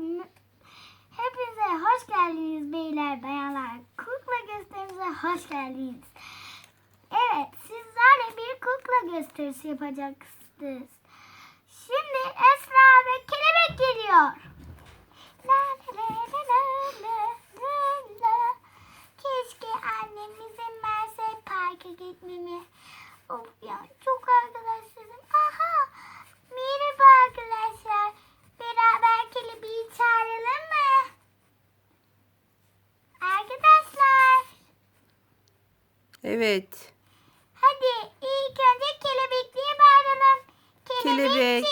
Hepinize hoş geldiniz beyler, bayanlar. Kukla gösterimize hoş geldiniz. Evet, sizlerle bir kukla gösterisi yapacaksınız. Şimdi Esra Evet. hadi ilk önce kelebekliğe bağıralım. Kelebek.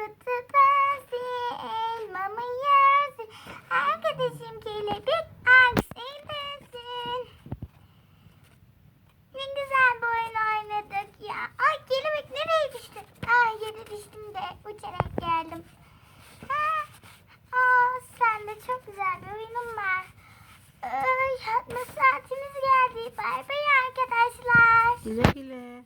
Kutu pense. Elmamı yersin. Arkadaşım kelebek akseylesin. Ne güzel bir oyun oynadık ya. Ay kelebek nereye düştü? Ay yere düştüm de uçarak geldim. Ha, aa, sen de çok güzel bir oyunun var. Ay, yatma saatimiz geldi. Bay bay arkadaşlar. Güle güle.